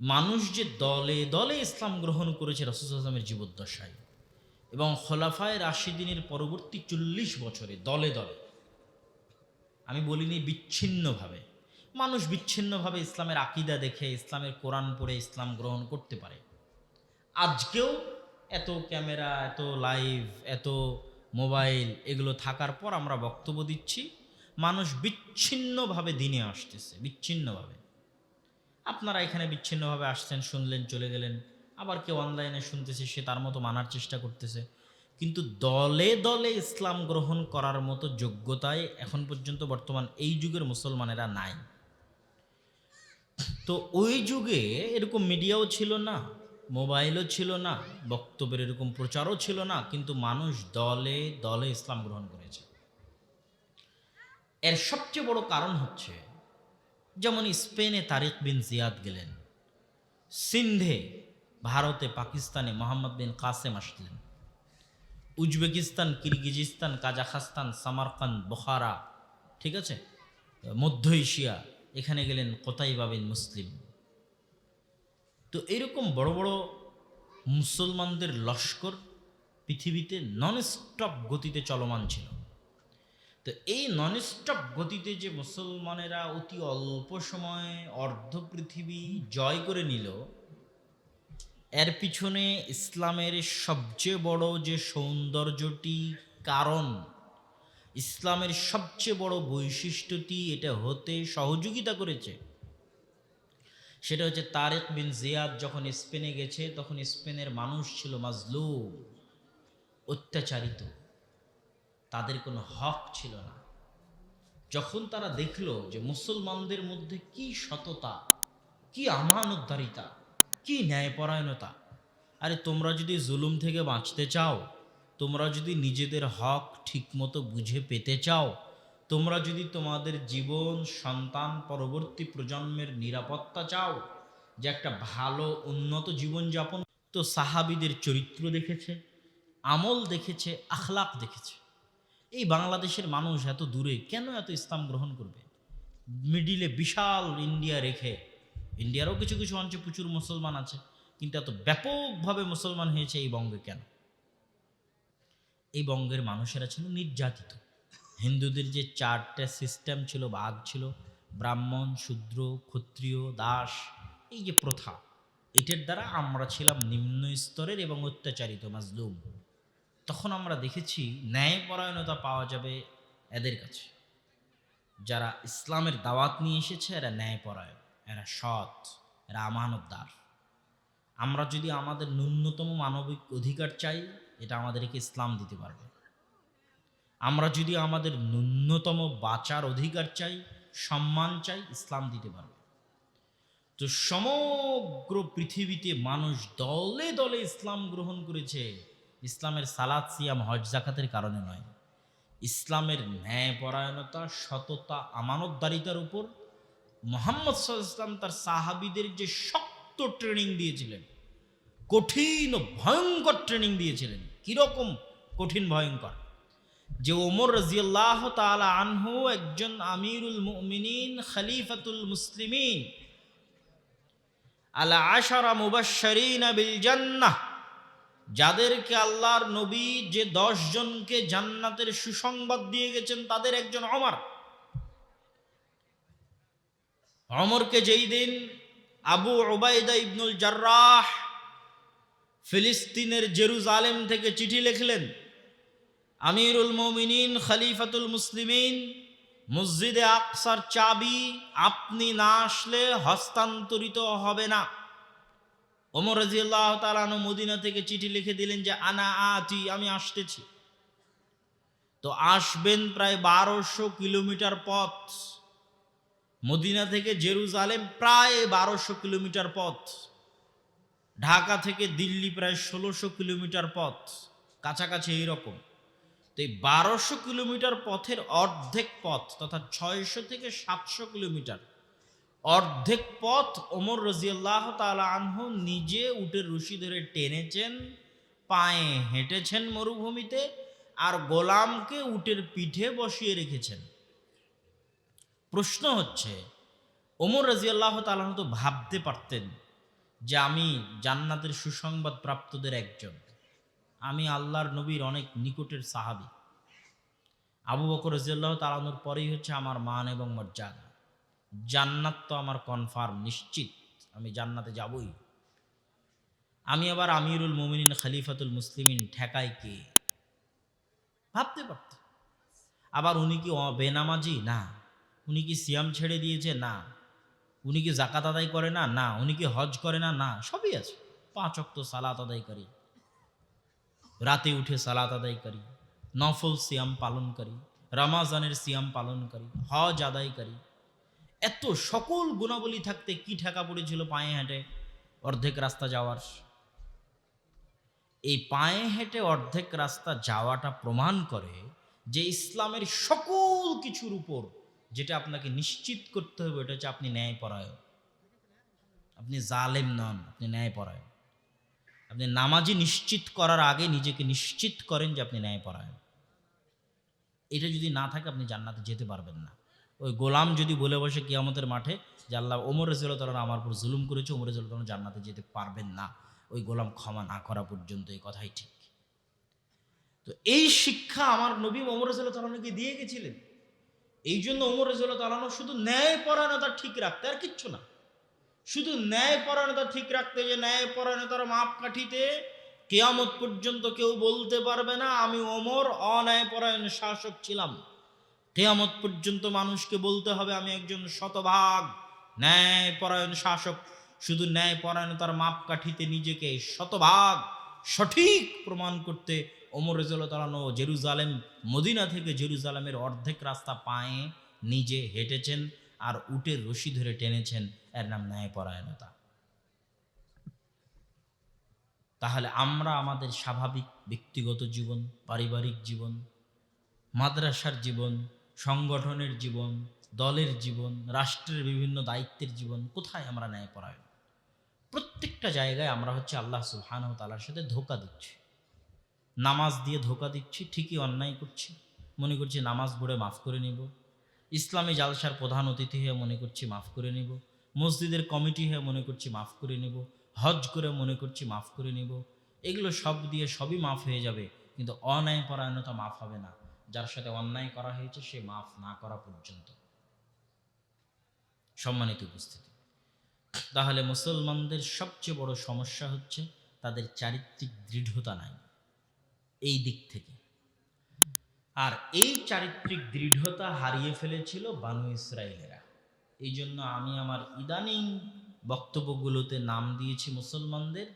মানুষ যে দলে দলে ইসলাম গ্রহণ করেছে রসুলামের জীবদ্দশায় এবং খোলাফায় রাশিদিনের পরবর্তী চল্লিশ বছরে দলে দলে, আমি বলিনি বিচ্ছিন্নভাবে, মানুষ বিচ্ছিন্নভাবে ইসলামের আকিদা দেখে, ইসলামের কোরআন পড়ে ইসলাম গ্রহণ করতে পারে। আজকেও এত ক্যামেরা, এত লাইভ, এত মোবাইল এগুলো থাকার পর আমরা বক্তব্য দিচ্ছি, মানুষ বিচ্ছিন্নভাবে দিনে আসতেছে, বিচ্ছিন্নভাবে। আপনারা এখানে বিচ্ছিন্নভাবে আসছেন, শুনলেন, চলে গেলেন। আবার কেউ অনলাইনে শুনতেছে, সে তার মতো মানার চেষ্টা করতেছে। কিন্তু দলে দলে ইসলাম গ্রহণ করার মতো যোগ্যতায় এখন পর্যন্ত বর্তমান এই যুগের মুসলমানেরা নাই। তো ওই যুগে এরকম মিডিয়াও ছিল না, মোবাইলও ছিল না, বক্তব্যের এরকম প্রচারও ছিল না, কিন্তু মানুষ দলে দলে ইসলাম গ্রহণ করেছে। এর সবচেয়ে বড় কারণ হচ্ছে যেমন স্পেনে তারিক বিন জিয়াদ গেলেন, সিন্ধে ভারতে পাকিস্তানে মোহাম্মদ বিন কাসেম আসলেন, Uzbekistan, Kyrgyzstan, Kazakhstan, Samarkand, Bukhara, ঠিক আছে? মধ্য এশিয়া, এখানে গেলেন কোতাইবা বিন মুসলিম। তো এরকম বড় বড় মুসলমানদের লস্কর পৃথিবীতে নন স্টপ গতিতে চলমান ছিল। তো এই নন স্টপ গতিতে যে মুসলমানেরা অতি অল্প সময়ে অর্ধ পৃথিবী জয় করে নিল, এর পিছনে ইসলামের সবচেয়ে বড় যে সৌন্দর্যটি কারণ, ইসলামের সবচেয়ে বড় বৈশিষ্ট্যটি এটা হতে সহযোগিতা করেছে। সেটা হচ্ছে তারেক বিন জিয়াদ যখন স্পেনে গেছে, তখন স্পেনের মানুষ ছিল মাজলুম, অত্যাচারিত। তাদের কোনো হক ছিল না। যখন তারা দেখল যে মুসলমানদের মধ্যে কি সততা, কি আমানতদারিতা, কি ন্যায়পরায়ণতা, আরে তোমরা যদি জুলুম থেকে বাঁচতে চাও, তোমরা যদি নিজেদের হক ঠিকমতো বুঝে পেতে চাও, তোমরা যদি তোমাদের জীবন, সন্তান পরবর্তী প্রজন্মের নিরাপত্তা চাও, যে একটা ভালো, উন্নত জীবনযাপন, তো সাহাবিদের চরিত্র দেখেছে, আমল দেখেছে, আখলাক দেখেছে। এই বাংলাদেশের মানুষ এত দূরে কেন এত ইসলাম গ্রহণ করবে? মিডিলে বিশাল ইন্ডিয়া রেখে, ইন্ডিয়ারও কিছু কিছু অঞ্চলে প্রচুর মুসলমান আছে, কিন্তু এত ব্যাপকভাবে মুসলমান হয়েছে এই বঙ্গে কেন? এই বঙ্গের মানুষেরা ছিল নির্যাতিত। হিন্দুদের যে চারটে সিস্টেম ছিল বাদ ছিল, ব্রাহ্মণ, শূদ্র, ক্ষত্রিয়, দাস, এই যে প্রথা, এটার দ্বারা আমরা ছিলাম নিম্ন স্তরের এবং অত্যাচারিত, মাজলুম। তখন আমরা দেখেছি ন্যায়পরায়ণতা পাওয়া যাবে এদের কাছে। যারা ইসলামের দাওয়াত নিয়ে এসেছে, এরা ন্যায়পরায়ণ, এরা সৎ, এরা আমানতদার। আমরা যদি আমাদের ন্যূনতম মানবিক অধিকার চাই, এটা আমাদেরকে ইসলাম দিতে পারবে। আমরা যদি আমাদের ন্যূনতম বাঁচার অধিকার চাই, সম্মান চাই, ইসলাম দিতে পারবে। তো সমগ্র পৃথিবীতে মানুষ দলে দলে ইসলাম গ্রহণ করেছে। ইসলামের সালাদ সিয়াম, হজ, জাকাতের কারণে নয়। ইসলামের ন্যায়পরায়ণতা, সততা, আমানতদারিতার উপর মোহাম্মদ ইসলাম তার সাহাবিদের যে শক্ত ট্রেনিং দিয়েছিলেন, কঠিন ভয়ঙ্কর ট্রেনিং দিয়েছিলেন, কীরকম কঠিন, ভয়ঙ্কর? যে ওমর রাজিয়াল্লাহ তালা আনহু একজন আমিরুল মুমিনিন, খলিফাতুল মুসলিমিন আলা আশারা মুবাশশারিন বিল জান্নাহ যাদেরকে আল্লাহর নবী যে দশ জনকে জান্নাতের সুসংবাদ দিয়ে গেছেন, তাদের একজন অমর। অমরকে যেই দিন আবু ওবায়দা ইবনুল জার্রাহ ফিলিস্তিনের জেরুজালেম থেকে চিঠি লিখলেন, আমিরুল মমিনিন, খালিফাতুল মুসলিমিন, মসজিদে আকসার চাবি, আপনি না আসলে হস্তান্তরিত হবে না। ওমর রাজিয়াল্লাহ তালানো মদিনা থেকে চিঠি লিখে দিলেন যে, আনা আতি, আমি আসতেছি। তো আসবেন প্রায় বারোশো কিলোমিটার পথ। মদিনা থেকে জেরুজালেম প্রায় বারোশো কিলোমিটার পথ। ঢাকা থেকে দিল্লি প্রায় ষোলোশো কিলোমিটার পথ। কাছাকাছি এইরকম। তো এই বারোশো কিলোমিটার পথের অর্ধেক পথ তথা ছয়শো থেকে সাতশো কিলোমিটার অর্ধেক পথ ওমর রাজিয়াল্লাহ তালা আনহু নিজে উটের রশি ধরে টেনেছেন, পায়ে হেঁটেছেন মরুভূমিতে আর গোলামকে উটের পিঠে বসিয়ে রেখেছেন। প্রশ্ন হচ্ছে, ওমর রাজিয়াল্লাহ তালাহ তো ভাবতে পারতেন যে আমি জান্নাতের সুসংবাদ প্রাপ্তদের একজন। আমি আল্লাহর নবীর অনেক নিকটের সাহাবি। আবু বকর রাজিয়াল্লাহ তালানোর পরেই হচ্ছে আমার মান এবং মর্যাদা। জান্নাত তো আমার কনফার্ম নিশ্চিত। আমি জান্নাতে যাবই। আমি আবার আমিরুল মোমিনিন, খলিফাতুল মুসলিমিন ঠেকাই কে? ভাবতে পারত। আবার উনি কি বেনামাজি? না। উনি কি সিয়াম ছেড়ে দিয়েছে? না। উনি কি জাকাত আদায় করে না? না। উনি কি হজ করে না? না। সবই আছে। পাঁচ অক্ত সালাত আদায় করি। রাতে উঠে সালাত আদায় করি। নফল সিয়াম পালন করি। রামাজানের সিয়াম পালন করি। হজ আদায় করি। এত সকল গুণাবলী থাকতে কি ঠেকা পড়েছিল পায়ে হেঁটে? অর্ধেক রাস্তা যাওয়ার। এই পায়ে হেঁটে অর্ধেক রাস্তা যাওয়াটা প্রমাণ করে যে ইসলামের সকল কিছুর উপর যেটা আপনাকে নিশ্চিত করতে হবে এটা হচ্ছে আপনি ন্যায়পরায়ণ। আপনি জালেম নন, আপনি ন্যায়পরায়ণ। আপনি নামাজি নিশ্চিত করার আগে নিজেকে নিশ্চিত করেন যে আপনি ন্যায়পরায়ণ। এটা যদি না থাকে, আপনি জান্নাতে যেতে পারবেন না। ওই গোলাম যদি বলে বসে কিয়ামতের মাঠে যে আল্লাহ ওমর রসুল্লাহ আমার উপর জুলুম করেছে, ওমর রসুল্লাহ জান্নাতে যেতে পারবেন না। ওই গোলাম ক্ষমা না করা পর্যন্ত এই কথাই ঠিক। তো এই শিক্ষা আমার নবী ওমর রসুল্লাহ তালাকে দিয়ে গেছিলেন। এই জন্য ওমর রসুল্লাহ তালানো শুধু ন্যায় পরায়ণতা ঠিক রাখতে আর কিচ্ছু না। শুধু ন্যায় পরায়ণতা ঠিক রাখতে যে ন্যায় পরায়ণতার মাপকাঠিতে কেয়ামত পর্যন্ত কেউ বলতে পারবে না, আমি ওমর অন্যায় পরায়ণ শাসক ছিলাম। কেয়ামত পর্যন্ত মানুষকে বলতে হবে, আমি একজন শতভাগ ন্যায় পরায়ণ শাসক। শুধু ন্যায় পরায়ণতার মাপকাঠিতে নিজেকে শতভাগ সঠিক প্রমাণ করতে ওমর রেজল তালানো জেরুজালেম, মদিনা থেকে জেরুজালেমের অর্ধেক রাস্তা পায়ে নিজে হেঁটেছেন আর উটের রশি ধরে টেনেছেন। এর নাম ন্যায়পরায়ণতা। তাহলে আমরা আমাদের স্বাভাবিক ব্যক্তিগত জীবন, পারিবারিক জীবন, মাদ্রাসার জীবন সংগঠনের জীবন, দলের জীবন, রাষ্ট্রের বিভিন্ন দায়িত্বের জীবন কোথায় আমরা ন্যায়পরায়ণ প্রত্যেকটা জায়গায় আমরা হচ্ছে আল্লাহ সুহান তালার সাথে ধোকা দিচ্ছি। নামাজ দিয়ে ধোকা দিচ্ছি, ঠিকই অন্যায় করছি, মনে করছি নামাজ পড়ে মাফ করে নিব। ইসলামী জালসার প্রধান অতিথি হয়ে মনে করছি মাফ করে নিব। মসজিদের কমিটি হয়ে মনে করছি মাফ করে নিব। হজ করে মনে করছি মাফ করে নিব। এগুলো সব দিয়ে সবই মাফ হয়ে যাবে, কিন্তু অন্যায় পরায়ণতা মাফ হবে না। যার সাথে অন্যায় করা হয়েছে, সে মাফ না করা পর্যন্ত। সম্মানিত উপস্থিতি। তাহলে মুসলমানদের সবচেয়ে বড় সমস্যা হচ্ছে, তাদের চারিত্রিক দৃঢ়তা নাই। এই দিক থেকে। আর এই চারিত্রিক দৃঢ়তা হারিয়ে ফেলেছিল বানু ইসরায়েলেরা। এই জন্য আমি আমার ইদানিং বক্তব্যগুলোতে নাম দিয়েছি মুসলমানদের,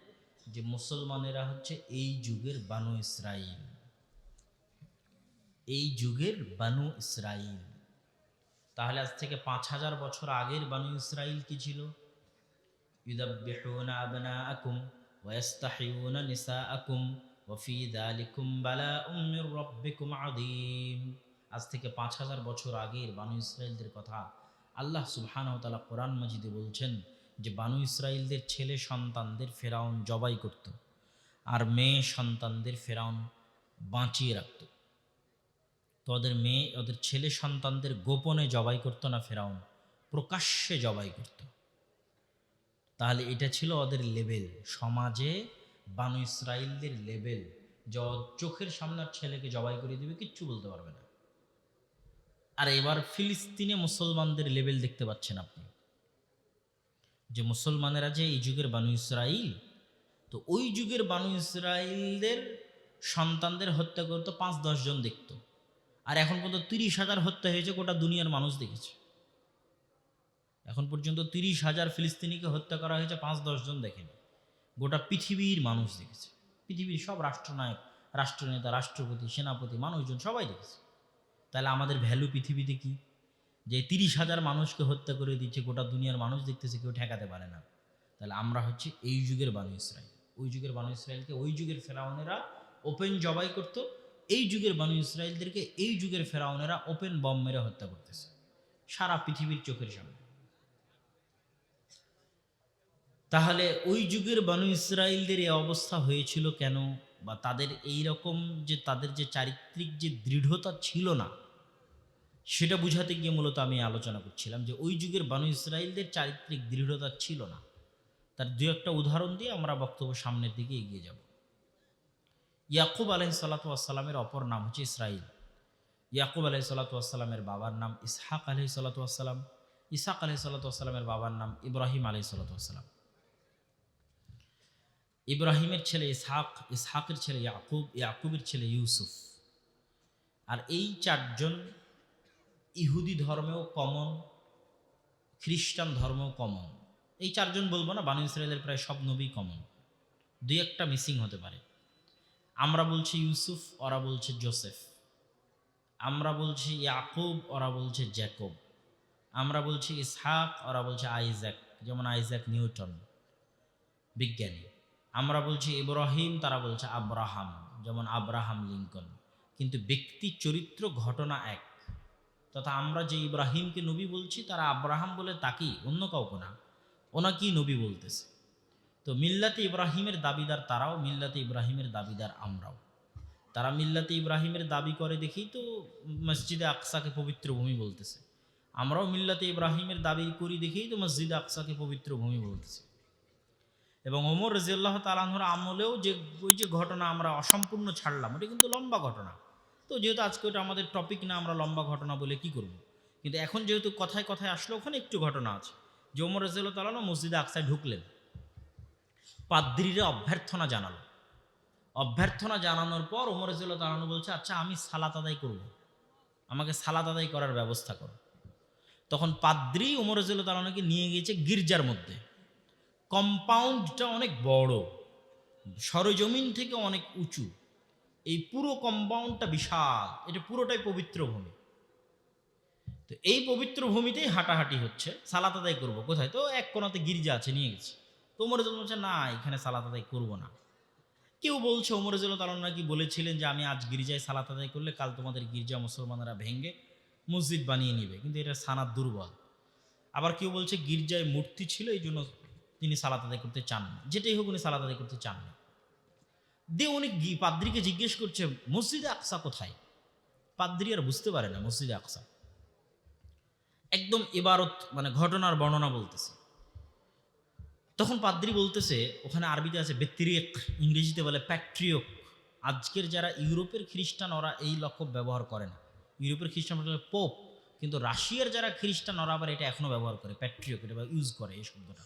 যে মুসলমানেরা হচ্ছে এই যুগের বানু ইসরায়েল। এই যুগের বানু ইসরায়েল তাহলে আজ থেকে পাঁচ হাজার বছর আগের বানু ইসরায়েল কি ছিল? আযীম। আজ থেকে পাঁচ হাজার বছর আগের বানু ইসরায়েলদের কথা আল্লাহ তাআলা কোরআন মাজিদে বলছেন যে, বানু ইসরায়েলদের ছেলে সন্তানদের ফেরাউন জবাই করত আর মেয়ে সন্তানদের ফেরাউন বাঁচিয়ে রাখত। তো ওদের মেয়ে, ওদের ছেলে সন্তানদের গোপনে জবাই করতো না ফেরাউন। প্রকাশ্যে জবাই করত। তাহলে এটা ছিল ওদের লেভেল সমাজে বানু ইসরায়েলদের লেভেল যে চোখের সামনে ছেলেকে জবাই করে দিবে, কিচ্ছু বলতে পারবে না। আর এবার ফিলিস্তিনে মুসলমানদের লেভেল দেখতে পাচ্ছেন আপনি। যে মুসলমানেরা যে এই যুগের বানু ইসরাইল তো ওই যুগের বানু ইসরায়েলদের সন্তানদের হত্যা করতো পাঁচ দশজন দেখতো। আর এখন পর্যন্ত তিরিশ হাজার হত্যা হয়েছে, গোটা দুনিয়ার মানুষ দেখেছে। এখন পর্যন্ত তিরিশ হাজার ফিলিস্তিনিকে হত্যা করা হয়েছে, পাঁচ দশজন দেখেনি। গোটা পৃথিবীর মানুষ দেখেছে। পৃথিবীর সব রাষ্ট্রনায়ক, রাষ্ট্রনেতা, রাষ্ট্রপতি, সেনাপতি, মানুষজন সবাই দেখেছে। তাহলে আমাদের ভ্যালু পৃথিবীতে কি? যে তিরিশ হাজার মানুষকে হত্যা করে দিচ্ছে, গোটা দুনিয়ার মানুষ দেখতেছে, কেউ ঠেকাতে পারে না। তাহলে আমরা হচ্ছে এই যুগের বানু ইসরায়েল ওই যুগের বানু ইসরায়েলকে ওই যুগের ফেরাউনেরা ওপেন জবাই করত এই যুগের বানু ইসরায়েলদেরকে, এই যুগের ফেরাউনেরা ওপেন বম মেরে হত্যা করতেছে। সারা পৃথিবীর চোখের সামনে। তাহলে ওই যুগের বানু ইসরায়েলদের এই অবস্থা হয়েছিল কেন? বা তাদের এই রকম যে তাদের যে চারিত্রিক যে দৃঢ়তা ছিল না, সেটা বুঝাতে গিয়ে মূলত আমি আলোচনা করছিলাম যে ওই যুগের বানু ইসরায়েলদের চারিত্রিক দৃঢ়তা ছিল না। তার দু একটা উদাহরণ দিয়ে আমরা বক্তব্য সামনের দিকে এগিয়ে যাব। ইয়াকুব আলহি সাল্লাতামের অপর নাম হচ্ছে ইসরাইল ইয়াকুব আলহি সাল্লাতামের বাবার নাম ইসহাক আলহি সাল্লাতাম ইসাক আলহি সাল্লাতামের বাবার নাম ইব্রাহিম আলহি সাল্লাতাম ইব্রাহিমের ছেলে ইসহাক, ইসহাকের ছেলে ইয়াকুব, ইয়াকুবের ছেলে ইউসুফ। আর এই চারজন ইহুদি ধর্মেও কমন খ্রিস্টান ধর্মেও কমন এই চারজন বলব না, বানু ইসরায়েলের প্রায় সব নবী কমন দুই একটা মিসিং হতে পারে। আমরা বলছি ইউসুফ, ওরা বলছে জোসেফ। আমরা বলছি ইয়াকুব, ওরা বলছে জ্যাকব। আমরা বলছি ইসহাক, ওরা বলছে আইজ্যাক, যেমন আইজ্যাক নিউটন, বিজ্ঞানী। আমরা বলছি ইব্রাহিম, তারা বলছে আব্রাহাম, যেমন আব্রাহাম লিঙ্কন। কিন্তু ব্যক্তি চরিত্র ঘটনা এক। তথা আমরা যে ইব্রাহিমকে নবী বলছি, তারা আব্রাহাম বলে তাকেই, অন্য কাউকে না। ওনাকেই নবী বলতেছে। তো মিল্লাতে ইব্রাহিমের দাবিদার তারাও, মিল্লাতে ইব্রাহিমের দাবিদার আমরাও। তারা মিল্লাতে ইব্রাহিমের দাবি করে দেখেই তো মসজিদে আকসাকে পবিত্র ভূমি বলতেছে। আমরাও মিল্লাতে ইব্রাহিমের দাবি করি দেখেই তো মসজিদে আকসাকে পবিত্র ভূমি বলতেছে। এবং ওমর রাজিয়াল্লাহ তালাহর আমলেও যে ওই যে ঘটনা আমরা অসম্পূর্ণ ছাড়লাম, ওটা কিন্তু লম্বা ঘটনা। তো যেহেতু আজকে ওটা আমাদের টপিক না, আমরা লম্বা ঘটনা বলে কি করব। কিন্তু এখন যেহেতু কথায় কথায় আসলো ওখানে একটু ঘটনা আছে। যে ওমর রাজিয়াল্লাহ তালাহ মসজিদে আকসায় ঢুকলেন। পাদ্রিরা অভ্যর্থনা জানালো। অভ্যর্থনা জানানোর পর ওমর রাজিয়াল্লাহ তালাহ বলছে আচ্ছা আমি সালাত আদায় করব। আমাকে সালাত আদায় করার ব্যবস্থা করো। তখন পাদ্রি ওমর রাজিয়াল্লাহ তালাহকে নিয়ে গিয়েছে গির্জার মধ্যে। কম্পাউন্ডটা অনেক বড়, সরজমিন থেকে অনেক উঁচু। এই পুরো কম্পাউন্ডটা বিশাল, এটা পুরোটাই পবিত্র ভূমি। তো এই পবিত্র ভূমিতেই হাঁটাহাঁটি হচ্ছে, সালাত আদায় করব। কোথায়? তো এক কোনাতে গির্জা আছে, নিয়ে গেছে। তো ওমরজুল বলছে, না, এখানে সালাত আদায় করব না। কেউ বলছে ওমরজুল তালন নাকি বলেছিলেন যে, আমি আজ গির্জায় সালাত আদায় করলে কাল তোমাদের গির্জা মুসলমানরা ভেঙে মসজিদ বানিয়ে নিবে। কিন্তু এটা সানাদ দুর্বল। আবার কেউ বলছে, গির্জায় মূর্তি ছিল, এই জন্য তিনি সালাত আদায় করতে চান না। যেটাই হোক, উনি সালাত আদায় করতে চান না। দিয়ে উনি পাদ্রিকে জিজ্ঞেস করছে, মসজিদে আকসা কোথায়? পাদ্রি আর বুঝতে পারে না, মসজিদে আকসা। একদম এবারত মানে ঘটনার বর্ণনা বলতেছে। তখন পাদ্রি বলতেছে, ওখানে আরবিতে আছে বেত্রিক ইংরেজিতে বলে প্যাট্রিয়ক। আজকের যারা ইউরোপের খ্রিস্টান, ওরা এই লক্ষ্য ব্যবহার করে না। ইউরোপের খ্রিস্টান পোপ, কিন্তু রাশিয়ার যারা খ্রিস্টান, ওরা আবার এটা এখনও ব্যবহার করে, প্যাট্রিয়ক, এটা ইউজ করে এই শব্দটা।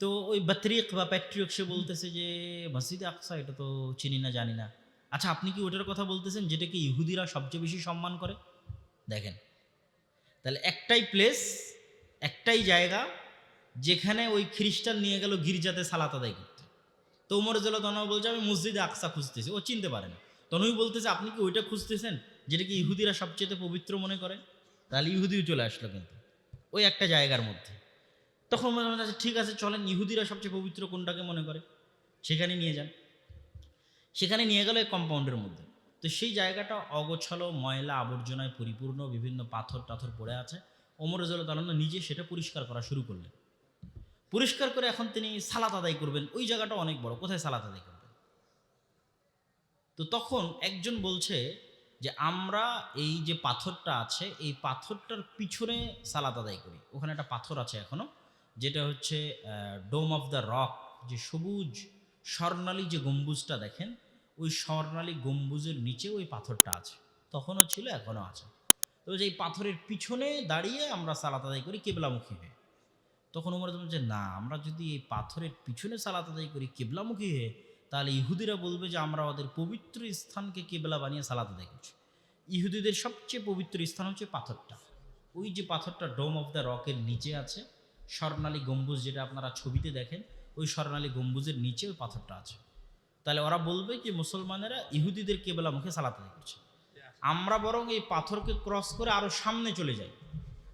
তো ওই বাত্রিক বা প্যাট্রিয়ক সে বলতেছে যে, মসজিদে আকসা, এটা তো চিনি না, জানি না। আচ্ছা আপনি কি ওটার কথা বলতেছেন যেটাকে ইহুদিরা সবচেয়ে বেশি সম্মান করে? দেখেন। তাহলে একটাই প্লেস একটাই জায়গা যেখানে ওই খ্রিস্টান নিয়ে গেল গির্জাতে সালাত আদায় করতে। তো উমর জল বলছে, আমি মসজিদে আকসা খুঁজতেছি। ও চিনতে পারে না। বলতেছে, আপনি কি ওইটা খুঁজতেছেন যেটাকে ইহুদিরা সবচেয়ে পবিত্র মনে করে? তাহলে ইহুদিও চলে আসলো কিন্তু, ওই একটা জায়গার মধ্যে। তখন মনে আছে ঠিক আছে, চলেন, ইহুদিরা সবচেয়ে পবিত্র কোনটাকে মনে করে? সেখানে নিয়ে যান। সেখানে নিয়ে গেল এই কম্পাউন্ডের মধ্যে। তো সেই জায়গাটা অগোছালো ময়লা আবর্জনায় পরিপূর্ণ, বিভিন্ন পাথর টাথর পড়ে আছে। রাজল তালন নিজে সেটা পরিষ্কার করা শুরু করলেন। পরিষ্কার করে এখন তিনি সালাত আদায় করবেন। ওই জায়গাটা অনেক বড়। কোথায় সালাত আদায় করবেন? তো তখন একজন বলছে যে, আমরা এই যে পাথরটা আছে, এই পাথরটার পিছনে সালাত আদায় করি। ওখানে একটা পাথর আছে এখনও, যেটা হচ্ছে ডোম অফ দ্য রক যে সবুজ স্বর্ণালী যে গম্বুজটা দেখেন, ওই স্বর্ণালী গম্বুজের নিচে ওই পাথরটা আছে। তখনও ছিল, এখনও আছে। তো যে এই পাথরের পিছনে দাঁড়িয়ে আমরা সালাত আদায় করি, কেবলামুখী হয়ে। তখন ওমর যে, না, আমরা যদি এই পাথরের পিছনে সালাত আদায় করি কেবলামুখী হয়ে, তাহলে ইহুদিরা বলবে যে, আমরা ওদের পবিত্র স্থানকে কেবলা বানিয়ে সালাত আদায় করছি। ইহুদিদের সবচেয়ে পবিত্র স্থান হচ্ছে পাথরটা। ওই যে পাথরটা ডোম অফ দ্য রকের নিচে আছে, স্বর্ণালী গম্বুজ যেটা আপনারা ছবিতে দেখেন, ওই স্বর্ণালী গম্বুজের নিচে ওই পাথরটা আছে। তাহলে ওরা বলবে যে মুসলমানেরা ইহুদিদের কেবলা মুখে সালাত আদায় করছে। আমরা বরং এই পাথরকে ক্রস করে আরও সামনে চলে যাই।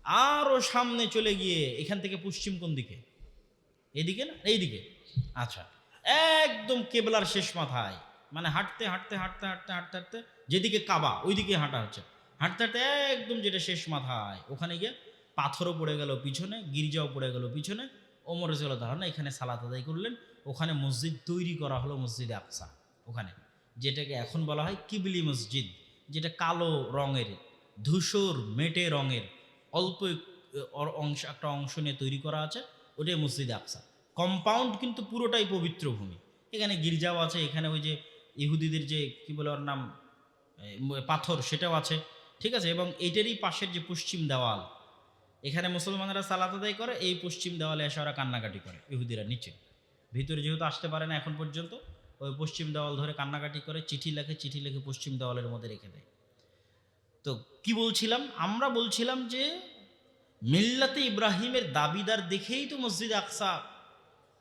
আরও সামনে চলে গিয়ে এখান থেকে পশ্চিম কোন দিকে? এদিকে না? এইদিকে। আচ্ছা। একদম কেবলার শেষ মাথায়। মানে হাঁটতে হাঁটতে হাঁটতে হাঁটতে হাঁটতে হাঁটতে যেদিকে কাবা, ওইদিকে হাঁটা হচ্ছে। হাঁটতে হাঁটতে একদম যেটা শেষ মাথায়, ওখানে গিয়ে পাথরও পড়ে গেল পিছনে, গির্জাও পড়ে গেল পিছনে। ওমর ছিল ধারণা এখানে সালাত আদায় করলেন। ওখানে মসজিদ তৈরি করা হলো মসজিদে আকসা, ওখানে। যেটাকে এখন বলা হয় কিবলি মসজিদ, যেটা কালো রঙের, ধূসর, মেটে রঙের। অল্প অংশ, একটা অংশ নিয়ে তৈরি করা আছে, ওটাই মসজিদ আকসা। কম্পাউন্ড কিন্তু পুরোটাই পবিত্র ভূমি। এখানে গির্জাও আছে, এখানে ওই যে ইহুদিদের যে, কি বলে ওর নাম পাথর, সেটাও আছে, ঠিক আছে? এবং এটারই পাশের যে পশ্চিম দেওয়াল, এখানে মুসলমানেরা সালাত আদায় করে, এই পশ্চিম দেওয়ালে এসে ওরা কান্নাকাটি করে, ইহুদিরা নিচে। ভিতরে যেহেতু আসতে পারে না এখন পর্যন্ত, ওই পশ্চিম দেওয়াল ধরে কান্নাকাটি করে, চিঠি লেখে চিঠি লেখে পশ্চিম দেওয়ালের মধ্যে রেখে দেয়। তো কি বলছিলাম? আমরা বলছিলাম যে মিল্লাতে ইব্রাহিমের দাবিদার দেখেই তো মসজিদ আকসা।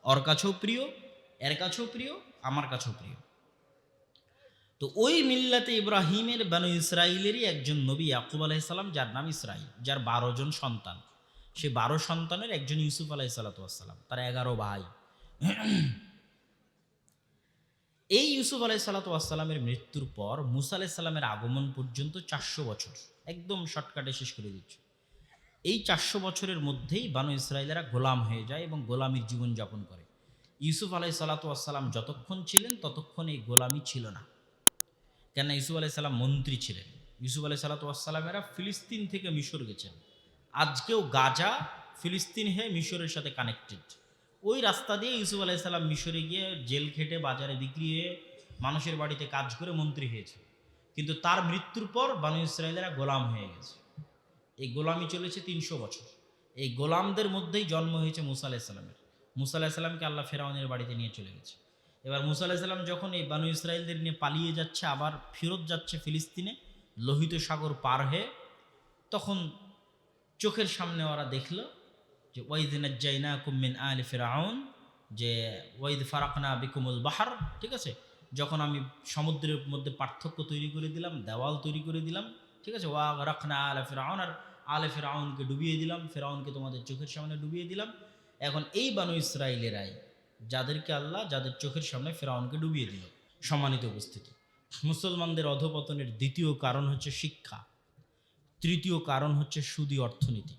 ওর কাছেও প্রিয়, এর কাছেও প্রিয়, আমার কাছেও প্রিয়। তো ওই মিল্লাতে ইব্রাহিমের বানু ইসরাইলেরই একজন নবী ইয়াকুব আলাইসাল্লাম যার নাম ইসরাইল, যার বারো জন সন্তান। সে বারো সন্তানের একজন ইউসুফ আলাইসাল্লাতাম তার এগারো ভাই। এই ইউসুফ আলাই সাল্লাতামের মৃত্যুর পর মুসা আলাইসাল্লামের আগমন পর্যন্ত চারশো বছর। একদম শর্টকাটে শেষ করে দিচ্ছে। এই চারশো বছরের মধ্যেই বানু ইসরায়েলেরা গোলাম হয়ে যায় এবং গোলামির জীবনযাপন করে। ইউসুফ আলাই সাল্লাতাম যতক্ষণ ছিলেন, ততক্ষণ এই গোলামি ছিল না। কেন ইউসুফ আলাই সাল্লাম মন্ত্রী ছিলেন। ইউসুফ আলাই সাল্লাতামেরা ফিলিস্তিন থেকে মিশর গেছেন। আজকেও গাজা ফিলিস্তিন হয়ে মিশরের সাথে কানেক্টেড ওই রাস্তা দিয়ে ইউসুফ আলাইসাল্লাম মিশরে গিয়ে জেল খেটে বাজারে বিক্রি হয়ে মানুষের বাড়িতে কাজ করে মন্ত্রী হয়েছে। কিন্তু তার মৃত্যুর পর বানু ইসরায়েলেরা গোলাম হয়ে গেছে। এই গোলামি চলেছে তিনশো বছর। এই গোলামদের মধ্যেই জন্ম হয়েছে মুসা আলাইসাল্লামের মুসা আলাইসাল্লামকে আল্লাহ ফেরাউনের বাড়িতে নিয়ে চলে গেছে। এবার মুসা আলাইসাল্লাম যখন এই বানু ইসরায়েলদের নিয়ে পালিয়ে যাচ্ছে, আবার ফেরত যাচ্ছে ফিলিস্তিনে, লোহিত সাগর পার হয়ে, তখন চোখের সামনে ওরা দেখল যে ওয়াইদ নাজ্জাইনা কুমিন আলি ফেরাউন যে ওয়াইদ ফারাকনা বিকুমুল বাহার ঠিক আছে? যখন আমি সমুদ্রের মধ্যে পার্থক্য তৈরি করে দিলাম, দেওয়াল তৈরি করে দিলাম, ঠিক আছে? ওয়া রাখনা আলে ফেরাউন আর আলে ফেরাউনকে ডুবিয়ে দিলাম ফেরাউনকে তোমাদের চোখের সামনে ডুবিয়ে দিলাম। এখন এই বানু ইসরায়েলেরাই যাদেরকে আল্লাহ যাদের চোখের সামনে ফেরাউনকে ডুবিয়ে দিল। সম্মানিত উপস্থিতি, মুসলমানদের অধপতনের দ্বিতীয় কারণ হচ্ছে শিক্ষা, তৃতীয় কারণ হচ্ছে সুদী অর্থনীতি।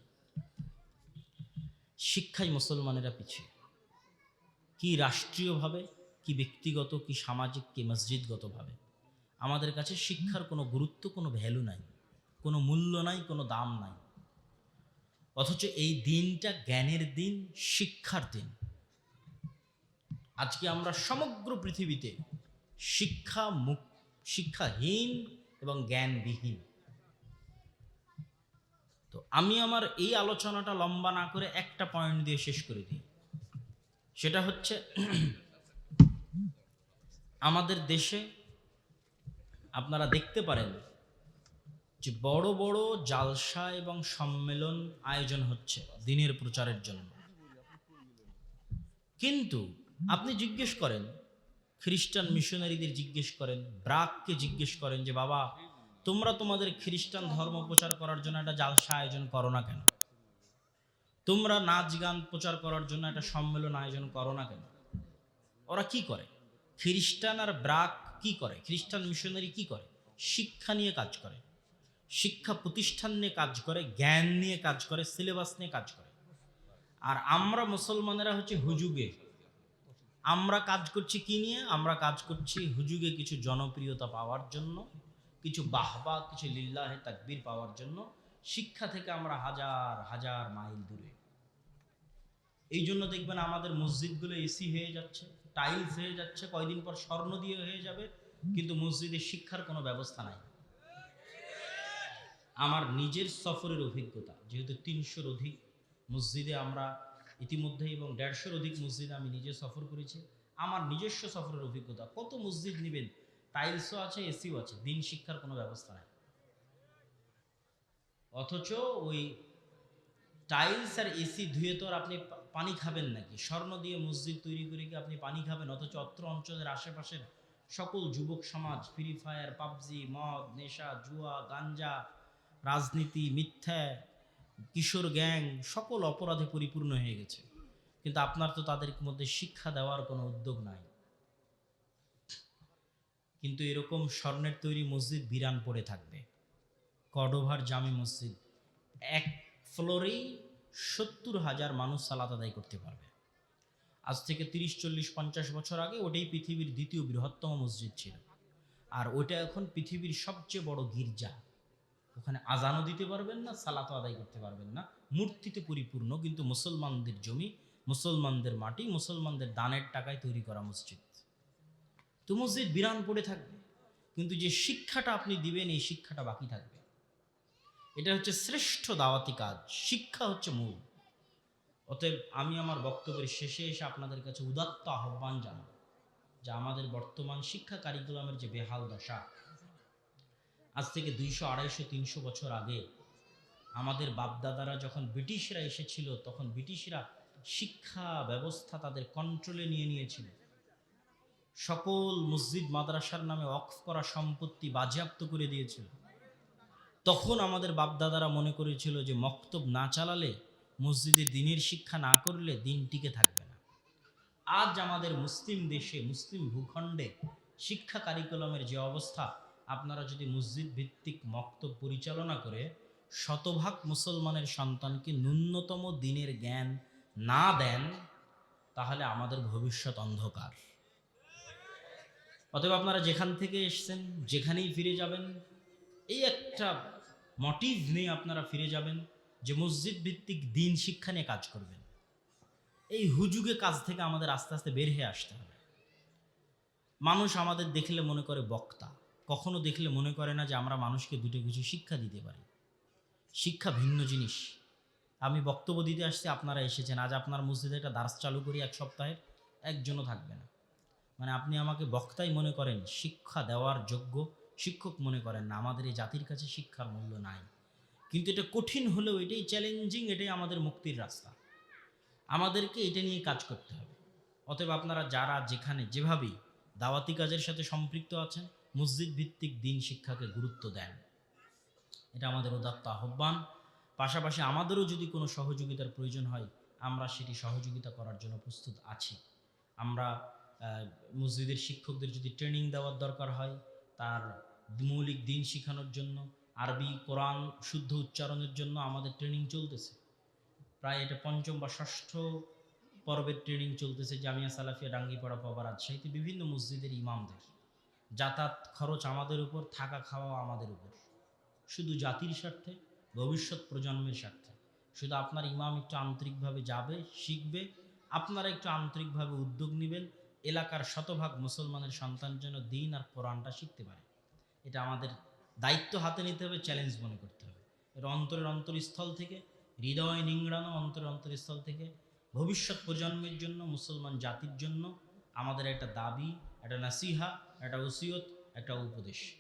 শিক্ষায় মুসলমানেরা পিছিয়ে। কি রাষ্ট্রীয়ভাবে, কি ব্যক্তিগত, কি সামাজিক, কি মসজিদগতভাবে। আমাদের কাছে শিক্ষার কোনো গুরুত্ব, কোনো ভ্যালু নাই। কোনো মূল্য নাই, কোনো দাম নাই। অথচ এই দিনটা জ্ঞানের দিন, শিক্ষার দিন। আজকে আমরা সমগ্র পৃথিবীতে শিক্ষা মুখ শিক্ষাহীন এবং জ্ঞানবিহীন। তো আমি আমার এই আলোচনাটা লম্বা না করে একটা পয়েন্ট দিয়ে শেষ করে দিই। সেটা হচ্ছে আমাদের দেশে আপনারা দেখতে পারেন যে বড় বড় জালসা এবং সম্মেলন আয়োজন হচ্ছে দিনের প্রচারের জন্য। কিন্তু আপনি জিজ্ঞেস করেন, খ্রিস্টান মিশনারিদের জিজ্ঞেস করেন, ব্রাককে জিজ্ঞেস করেন যে, বাবা তোমরা তোমাদের খ্রিস্টান ধর্ম প্রচার করার জন্য একটা জালসা আয়োজন করো না কেন? তোমরা নাচ গান প্রচার করার জন্য একটা সম্মেলন আয়োজন করো না কেন? ওরা কি করে? খ্রিস্টান আর ব্রাক কি করে? খ্রিস্টান মিশনারি কি করে? শিক্ষা নিয়ে কাজ করে। শিক্ষা প্রতিষ্ঠান নিয়ে কাজ করে, জ্ঞান নিয়ে কাজ করে, সিলেবাস নিয়ে কাজ করে। আর আমরা মুসলমানেরা হচ্ছে হুজুগে। আমরা কাজ করছি কি নিয়ে? আমরা কাজ করছি হুজুগে কিছু জনপ্রিয়তা পাওয়ার জন্য। কিছু বাহবা, কিছু লিল্লাহে, তাকবির পাওয়ার জন্য শিক্ষা থেকে আমরা হাজার হাজার মাইল দূরে। এই জন্য দেখবেন আমাদের মসজিদগুলো এসি হয়ে যাচ্ছে টাইলস হয়ে যাচ্ছে, কয়দিন পর স্বর্ণ দিয়ে হয়ে যাবে, কিন্তু মসজিদে শিক্ষার কোনো ব্যবস্থা নাই। আমার নিজের সফরের অভিজ্ঞতা, যেহেতু তিনশোর অধিক মসজিদে আমরা ইতিমধ্যে এবং দেড়শোর অধিক মসজিদে আমি নিজে সফর করেছি, আমার নিজস্ব সফরের অভিজ্ঞতা, কত মসজিদ নেবেন? টাইলসও আছে, এসিও আছে, দিন শিক্ষার কোনো ব্যবস্থা নাই। অথচ ওই টাইলস আর এসি ধুয়ে তো আর আপনি পানি খাবেন নাকি? স্বর্ণ দিয়ে মসজিদ তৈরি করে কি আপনি পানি খাবেন? অথচ অত্র অঞ্চলের আশেপাশের সকল যুবক সমাজ ফ্রি ফায়ার পাবজি মদ, নেশা, জুয়া, গাঞ্জা, রাজনীতি, মিথ্যা, কিশোর গ্যাং, সকল অপরাধে পরিপূর্ণ হয়ে গেছে। কিন্তু আপনার তো তাদের মধ্যে শিক্ষা দেওয়ার কোনো উদ্যোগ নাই। কিন্তু এরকম স্বর্ণের তৈরি মসজিদ বিরান পড়ে থাকবে। কডোভার জামে মসজিদ, এক ফ্লোরেই সত্তর হাজার মানুষ সালাত আদায় করতে পারবে। আজ থেকে তিরিশ, চল্লিশ, পঞ্চাশ বছর আগে ওটাই পৃথিবীর দ্বিতীয় বৃহত্তম মসজিদ ছিল। আর ওটা এখন পৃথিবীর সবচেয়ে বড় গির্জা। ওখানে আজানও দিতে পারবেন না, সালাতও আদায় করতে পারবেন না। মূর্তিতে পরিপূর্ণ, কিন্তু মুসলমানদের জমি, মুসলমানদের মাটি, মুসলমানদের দানের টাকায় তৈরি করা মসজিদ। তো মসজিদ বিরান পড়ে থাকবে। কিন্তু যে শিক্ষাটা আপনি দিবেন, এই শিক্ষাটা বাকি থাকবে। এটা হচ্ছে শ্রেষ্ঠ দাওয়াতি কাজ। শিক্ষা হচ্ছে মূল। অতএব আমি আমার বক্তব্যের শেষে এসে আপনাদের কাছে উদাত্ত আহ্বান জানাব যে আমাদের বর্তমান শিক্ষা কারিকুলামের যে বেহাল দশা, আজ থেকে দুইশো আড়াইশো, তিনশো বছর আগে আমাদের বাপদাদারা যখন ব্রিটিশরা এসেছিল, তখন ব্রিটিশরা শিক্ষা ব্যবস্থা তাদের কন্ট্রোলে নিয়ে নিয়েছিল। সকল মসজিদ মাদ্রাসার নামে অক্ফ করা সম্পত্তি বাজেয়াপ্ত করে দিয়েছিল। তখন আমাদের বাপদাদারা মনে করেছিল যে মক্তব না চালালে, মসজিদে দিনের শিক্ষা না করলে দিন টিকে থাকবে না। আজ আমাদের মুসলিম দেশে, মুসলিম ভূখণ্ডে শিক্ষা কারিকুলামের যে অবস্থা, আপনারা যদি মসজিদ ভিত্তিক মক্তব পরিচালনা করে, শতভাগ মুসলমানের সন্তানকে ন্যূনতম দিনের জ্ঞান না দেন, তাহলে আমাদের ভবিষ্যৎ অন্ধকার। অতএব আপনারা যেখান থেকে এসছেন, যেখানেই ফিরে যাবেন, এই একটা মোটিভ নিয়ে আপনারা ফিরে যাবেন যে মসজিদ ভিত্তিক দিন শিক্ষা নিয়ে কাজ করবেন। এই হুজুগে কাজ থেকে আমাদের আস্তে আস্তে বের হয়ে আসতে হবে। মানুষ আমাদের দেখলে মনে করে বক্তা, কখনো দেখলে মনে করে না যে আমরা মানুষকে দুটো কিছু শিক্ষা দিতে পারি। শিক্ষা ভিন্ন জিনিস। আমি বক্তব্য দিতে আসছি, আপনারা এসেছেন, আজ আপনার মসজিদে একটা দার্স চালু করি এক সপ্তাহে একজনও থাকবে না। মানে আপনি আমাকে বক্তাই মনে করেন, শিক্ষা দেওয়ার যোগ্য শিক্ষক মনে করেন না। আমাদের এই জাতির কাছে শিক্ষার মূল্য নাই। কিন্তু এটা কঠিন হলেও এটাই চ্যালেঞ্জিং এটাই আমাদের মুক্তির রাস্তা। আমাদেরকে এটা নিয়ে কাজ করতে হবে। অতএব আপনারা যারা যেখানে যেভাবেই দাওয়াতি কাজের সাথে সম্পৃক্ত আছেন, মসজিদ ভিত্তিক দিন শিক্ষাকে গুরুত্ব দেন। এটা আমাদের উদাত্ত আহ্বান। পাশাপাশি আমাদেরও যদি কোনো সহযোগিতার প্রয়োজন হয়, আমরা সেটি সহযোগিতা করার জন্য প্রস্তুত আছি। আমরা মসজিদের শিক্ষকদের যদি ট্রেনিং দেওয়ার দরকার হয়, তার মৌলিক দিন শেখানোর জন্য, আরবি, কোরআন শুদ্ধ উচ্চারণের জন্য আমাদের ট্রেনিং চলতেছে। প্রায় এটা পঞ্চম বা ষষ্ঠ পর্বের ট্রেনিং চলতেছে জামিয়া সালাফিয়া ডাঙ্গিপাড়া পাওয়া রাজশাহীতে বিভিন্ন মসজিদের ইমামদের যাতায়াত খরচ আমাদের উপর, থাকা খাওয়া আমাদের উপর। শুধু জাতির স্বার্থে, ভবিষ্যৎ প্রজন্মের স্বার্থে। শুধু আপনার ইমাম একটু আন্তরিকভাবে যাবে, শিখবে, আপনারা একটু আন্তরিকভাবে উদ্যোগ নেবেন এলাকার শতভাগ মুসলমানের সন্তান যেন দিন আর কোরআনটা শিখতে পারে। এটা আমাদের দায়িত্ব হাতে নিতে হবে চ্যালেঞ্জ মনে করতে হবে। এর অন্তরের অন্তরস্থল থেকে, হৃদয় নিংড়ানো অন্তরের অন্তরস্থল থেকে, ভবিষ্যৎ প্রজন্মের জন্য, মুসলমান জাতির জন্য আমাদের একটা দাবি, একটা নাসিহা, একটা ওসিয়ত, একটা উপদেশ।